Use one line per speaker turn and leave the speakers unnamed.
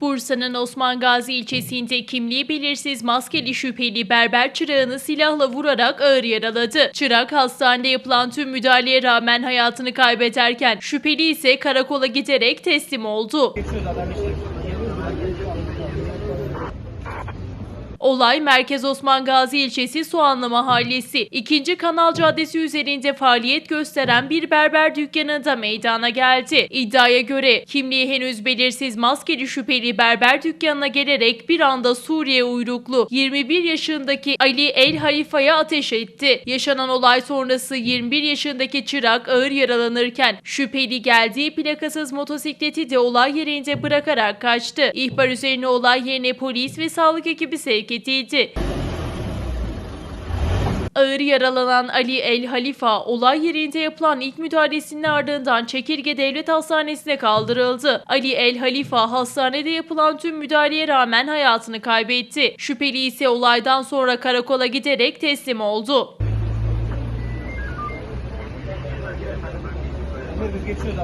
Bursa'nın Osman Gazi ilçesinde kimliği belirsiz maskeli şüpheli berber çırağını silahla vurarak ağır yaraladı. Çırak hastanede yapılan tüm müdahaleye rağmen hayatını kaybederken şüpheli ise karakola giderek teslim oldu. Olay Merkez Osman Gazi ilçesi Soğanlı Mahallesi 2. Kanal Caddesi üzerinde faaliyet gösteren bir berber dükkanında meydana geldi. İddiaya göre kimliği henüz belirsiz maskeli şüpheli berber dükkanına gelerek bir anda Suriye uyruklu 21 yaşındaki Ali El Halifa'ya ateş etti. Yaşanan olay sonrası 21 yaşındaki çırak ağır yaralanırken şüpheli geldiği plakasız motosikleti de olay yerinde bırakarak kaçtı. İhbar üzerine olay yerine polis ve sağlık ekibi sevk edildi. Ağır yaralanan Ali El Halifa olay yerinde yapılan ilk müdahalesinin ardından Çekirge Devlet Hastanesi'ne kaldırıldı. Ali El Halifa hastanede yapılan tüm müdahaleye rağmen hayatını kaybetti. Şüpheli ise olaydan sonra karakola giderek teslim oldu.
Geçiyoruz.